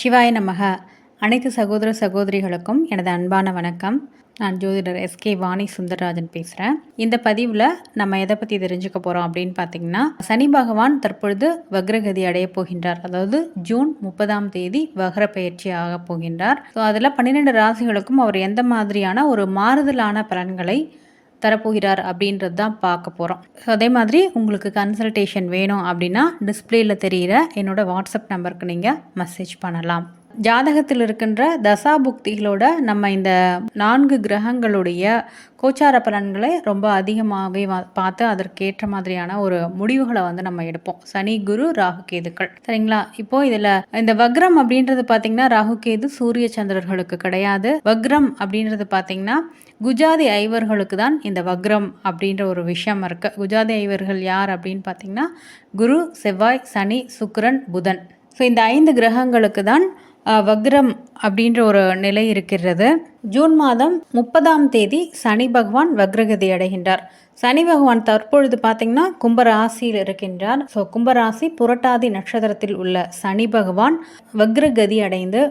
சிவாய நமக. அனைத்து சகோதர சகோதரிகளுக்கும் எனது அன்பான வணக்கம். நான் ஜோதிடர் எஸ்கே வாணி சுந்தரராஜன் பேசுகிறேன் இந்த பதிவில் நம்ம எதை பற்றி தெரிஞ்சுக்க போகிறோம் அப்படின்னு பார்த்தீங்கன்னா சனி பகவான் தற்பொழுது வக்ரகதி அடைய போகின்றார். அதாவது ஜூன் முப்பதாம் தேதி வக்ர பயிற்சி ஆக போகின்றார். ஸோ அதில் பன்னிரெண்டு ராசிகளுக்கும் அவர் எந்த மாதிரியான ஒரு மாறுதலான பலன்களை தரப்போகிறார் அப்படின்றது தான் பார்க்க போகிறோம் ஸோ அதே மாதிரி உங்களுக்கு கன்சல்டேஷன் வேணும் அப்படின்னா டிஸ்பிளேயில் தெரிகிற என்னோட வாட்ஸ்அப் நம்பருக்கு நீங்கள் மெசேஜ் பண்ணலாம். ஜாதகத்தில் இருக்கின்ற தசா புக்திகளோட நம்ம இந்த நான்கு கிரகங்களுடைய கோச்சார பலன்களை ரொம்ப அதிகமாகவே பார்த்து அதற்கேற்ற மாதிரியான ஒரு முடிவுகளை வந்து நம்ம எடுப்போம். சனி குரு ராகு கேதுக்கள். சரிங்களா? இப்போ இதில் இந்த வக்ரம் அப்படின்றது பார்த்தீங்கன்னா ராகு கேது சூரிய சந்திரர்களுக்கு கிடையாது. வக்ரம் அப்படின்றது பார்த்தீங்கன்னா குஜாதி ஐவர்களுக்கு தான் இந்த வக்ரம் அப்படின்ற ஒரு விஷயம் இருக்கு. குஜாதி ஐவர்கள் யார் அப்படின்னு பார்த்தீங்கன்னா குரு செவ்வாய் சனி சுக்ரன் புதன். ஸோ இந்த ஐந்து கிரகங்களுக்கு தான் வக்ரம் அப்படின்ற ஒரு நிலை இருக்கிறது. ஜூன் மாதம் முப்பதாம் தேதி சனி பகவான் வக்ரகதி அடைகின்றார். சனி பகவான் தற்பொழுது பார்த்தீங்கன்னா கும்பராசியில் இருக்கின்றார். ஸோ கும்பராசி புரட்டாதி நட்சத்திரத்தில் உள்ள சனி பகவான் வக்ரகதி அடைந்து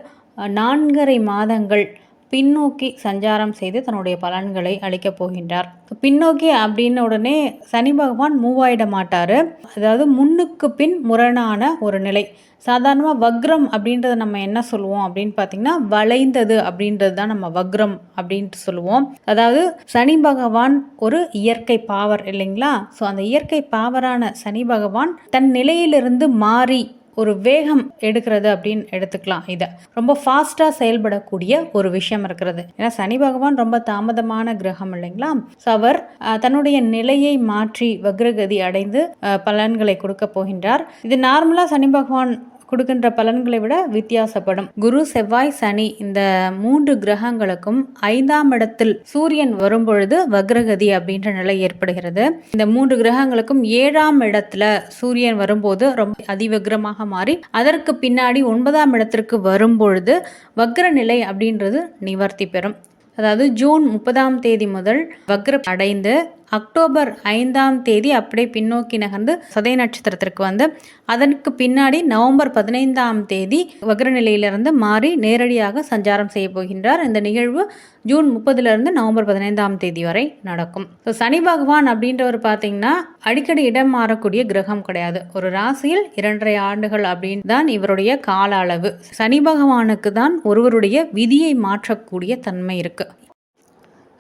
நான்கரை மாதங்கள் பின்னோக்கி சஞ்சாரம் செய்து தன்னுடைய பலன்களை அளிக்கப் போகின்றார். பின்னோக்கி அப்படின்ன உடனே சனி பகவான் மூவாயிட மாட்டார். அதாவது முன்னுக்கு பின் முரணான ஒரு நிலை. சாதாரணமாக வக்ரம் அப்படின்றத நம்ம என்ன சொல்லுவோம் அப்படின்னு பார்த்தீங்கன்னா வளைந்தது அப்படின்றது தான் நம்ம வக்ரம் அப்படின்ட்டு சொல்லுவோம். அதாவது சனி பகவான் ஒரு இயற்கை பாவர் இல்லைங்களா? ஸோ அந்த இயற்கை பாவரான சனி பகவான் தன் நிலையிலிருந்து மாறி ஒரு வேகம் எடுக்கிறது அப்படின்னு எடுத்துக்கலாம் இதை. ரொம்ப ஃபாஸ்ட்டாக செயல்படக்கூடிய ஒரு விஷயம் இருக்கிறது. ஏன்னா சனி பகவான் ரொம்ப தாமதமான கிரகம் இல்லைங்களா? ஸோ அவர் தன்னுடைய நிலையை மாற்றி வக்ரகதி அடைந்து பலன்களை கொடுக்க போகின்றார். இது நார்மலாக சனி பகவான் கொடுக்கின்ற பலன்களை விட வித்தியாசப்படும். குரு செவ்வாய் சனி இந்த மூன்று கிரகங்களுக்கும் ஐந்தாம் இடத்தில் சூரியன் வரும்பொழுது வக்ரகதி அப்படின்ற நிலை ஏற்படுகிறது. இந்த மூன்று கிரகங்களுக்கும் ஏழாம் இடத்துல சூரியன் வரும்போது ரொம்ப அதிவக்ரமாக மாறி அதற்கு பின்னாடி ஒன்பதாம் இடத்திற்கு வரும்பொழுது வக்ர நிலை அப்படின்றது நிவர்த்தி பெறும். அதாவது ஜூன் முப்பதாம் தேதி முதல் வக்ர அடைந்து அக்டோபர் ஐந்தாம் தேதி அப்படியே பின்னோக்கி நகர்ந்து சதய நட்சத்திரத்திற்கு வந்து அதற்கு பின்னாடி நவம்பர் பதினைந்தாம் தேதி வக்ர நிலையிலிருந்து மாறி நேரடியாக சஞ்சாரம் செய்ய போகின்றார். இந்த நிகழ்வு ஜூன் முப்பதுலேருந்து நவம்பர் பதினைந்தாம் தேதி வரை நடக்கும். ஸோ சனி பகவான் அப்படின்றவர் பார்த்தீங்கன்னா அடிக்கடி இடம் மாறக்கூடிய கிரகம் கிடையாது. ஒரு ராசியில் இரண்டரை ஆண்டுகள் அப்படின்னு தான் இவருடைய கால அளவு. சனி பகவானுக்கு தான் ஒருவருடைய விதியை மாற்றக்கூடிய தன்மை இருக்குது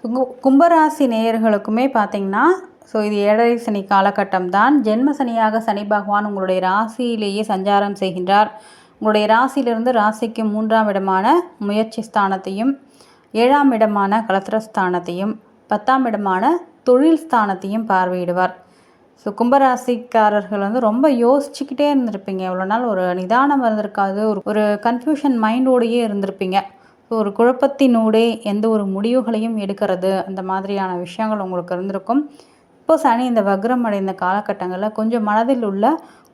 கும்பராசி நேயர்களுக்குமே பார்த்தீங்கன்னா ஸோ இது ஏழரை சனி காலகட்டம் தான். ஜென்ம சனியாக சனி பகவான் உங்களுடைய ராசியிலேயே சஞ்சாரம் செய்கின்றார். உங்களுடைய ராசியிலிருந்து ராசிக்கு மூன்றாம் இடமான முயற்சி ஸ்தானத்தையும் ஏழாம் இடமான கலத்திரஸ்தானத்தையும் பத்தாம் இடமான தொழில் ஸ்தானத்தையும் பார்வையிடுவார். ஸோ கும்பராசிக்காரர்கள் வந்து ரொம்ப யோசிச்சுக்கிட்டே இருந்திருப்பீங்க. இவ்வளோ நாள் ஒரு நிதானம் இருந்திருக்காது ஒரு ஒரு கன்ஃபியூஷன் மைண்டோடையே இருந்திருப்பீங்க. இப்போ ஒரு குழப்பத்தினூடே எந்த ஒரு முடிவுகளையும் எடுக்கிறது அந்த மாதிரியான விஷயங்கள் உங்களுக்கு இருந்திருக்கும். இப்போ சனி இந்த வக்ரம் அடைந்த காலகட்டங்களில் கொஞ்சம் மனதில் உள்ள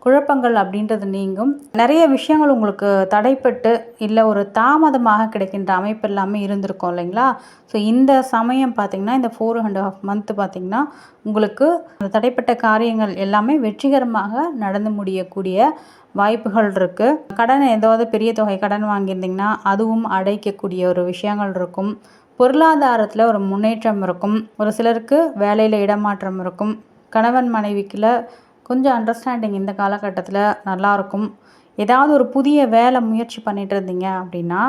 குழப்பங்கள் அப்படின்றது நீங்கும். நிறைய விஷயங்கள் உங்களுக்கு தடைப்பட்டு இல்லை ஒரு தாமதமாக கிடைக்கின்ற அமைப்பு எல்லாமே இருந்திருக்கும் இல்லைங்களா? ஸோ இந்த சமயம் பார்த்திங்கன்னா இந்த ஃபோர் அண்ட் ஹாஃப் மந்த்து பார்த்திங்கன்னா உங்களுக்கு அந்த தடைப்பட்ட காரியங்கள் எல்லாமே வெற்றிகரமாக நடந்து முடியக்கூடிய வாய்ப்புகள் இருக்குது கடன் ஏதாவது பெரிய தொகை கடன் வாங்கியிருந்தீங்கன்னா அதுவும் அடைக்கக்கூடிய ஒரு விஷயங்கள் இருக்கும். பொருளாதாரத்தில் ஒரு முன்னேற்றம் இருக்கும். ஒரு சிலருக்கு வேலையில் இடமாற்றம் இருக்கும். கணவன் மனைவிக்குள்ள கொஞ்சம் அண்டர்ஸ்டாண்டிங் இந்த காலகட்டத்தில் நல்லாயிருக்கும் ஏதாவது ஒரு புதிய வேலை முயற்சி பண்ணிட்டு இருந்தீங்க அப்படின்னா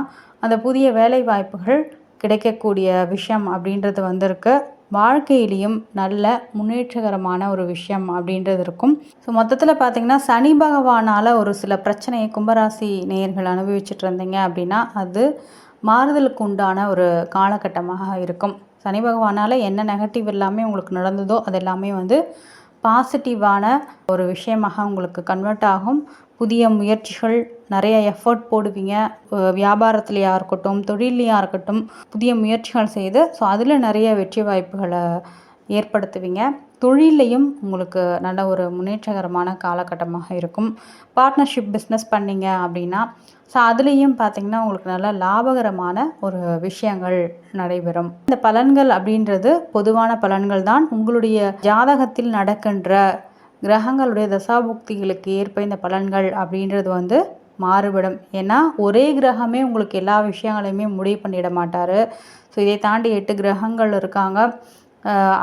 அந்த புதிய வேலை வாய்ப்புகள் கிடைக்கக்கூடிய விஷயம் அப்படின்றது வந்திருக்கு. வாழ்க்கையிலையும் நல்ல முன்னேற்றகரமான ஒரு விஷயம் அப்படின்றது இருக்கும். ஸோ மொத்தத்தில் பார்த்தீங்கன்னா சனி பகவானால் ஒரு சில பிரச்சனையை கும்பராசி நேயர்கள் அனுபவிச்சுட்டு இருந்தீங்க அப்படின்னா அது மாறுதலுக்கு உண்டான ஒரு காலகட்டமாக இருக்கும். சனி பகவானால் என்ன நெகட்டிவ் எல்லாமே உங்களுக்கு நடந்ததோ அது எல்லாமே வந்து பாசிட்டிவான ஒரு விஷயமாக உங்களுக்கு கன்வெர்ட் ஆகும். புதிய முயற்சிகள் நிறைய எஃபர்ட் போடுவீங்க. வியாபாரத்துலையாக இருக்கட்டும் தொழிலையாக இருக்கட்டும் புதிய முயற்சிகள் செய்து ஸோ அதில் நிறைய வெற்றி வாய்ப்புகளை ஏற்படுத்துவீங்க. தொழிலையும் உங்களுக்கு நல்ல ஒரு முன்னேற்றகரமான காலகட்டமாக இருக்கும். பார்ட்னர்ஷிப் பிஸ்னஸ் பண்ணீங்க அப்படின்னா ஸோ அதுலேயும் பார்த்தீங்கன்னா உங்களுக்கு நல்ல லாபகரமான ஒரு விஷயங்கள் நடைபெறும். இந்த பலன்கள் அப்படின்றது பொதுவான பலன்கள் தான். உங்களுடைய ஜாதகத்தில் நடக்கின்ற கிரகங்களுடைய தசாபுக்திகளுக்கு ஏற்ப இந்த பலன்கள் அப்படின்றது வந்து மாறுபடும். ஏன்னா ஒரே கிரகமே உங்களுக்கு எல்லா விஷயங்களையுமே முடிவு பண்ணிட மாட்டார். ஸோ இதை தாண்டி எட்டு கிரகங்கள் இருக்காங்க.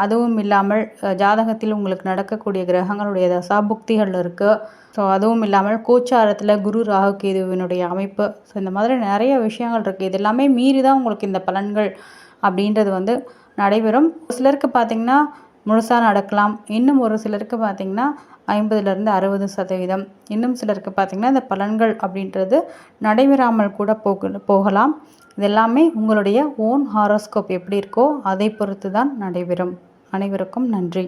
அதுவும் இல்லாமல் ஜாதகத்தில் உங்களுக்கு நடக்கக்கூடிய கிரகங்களுடைய தசாபுக்திகள் இருக்குது ஸோ அதுவும் இல்லாமல் கோச்சாரத்தில் குரு ராகு கேதுவினுடைய அமைப்பு. ஸோ இந்த மாதிரி நிறைய விஷயங்கள் இருக்குது இது எல்லாமே மீறி தான் உங்களுக்கு இந்த பலன்கள் அப்படின்றது வந்து நடைபெறும். சிலருக்கு பார்த்திங்கன்னா முழுசாக நடக்கலாம். இன்னும் ஒரு சிலருக்கு பார்த்திங்கன்னா ஐம்பதுலேருந்து அறுபது சதவீதம். இன்னும் சிலருக்கு பார்த்திங்கன்னா இந்த பலன்கள் அப்படின்றது நடைபெறாமல் கூட போக போகலாம். இது எல்லாமே உங்களுடைய ஓன் ஹாரோஸ்கோப் எப்படி இருக்கோ அதை பொறுத்து தான் நடைபெறும். அனைவருக்கும் நன்றி.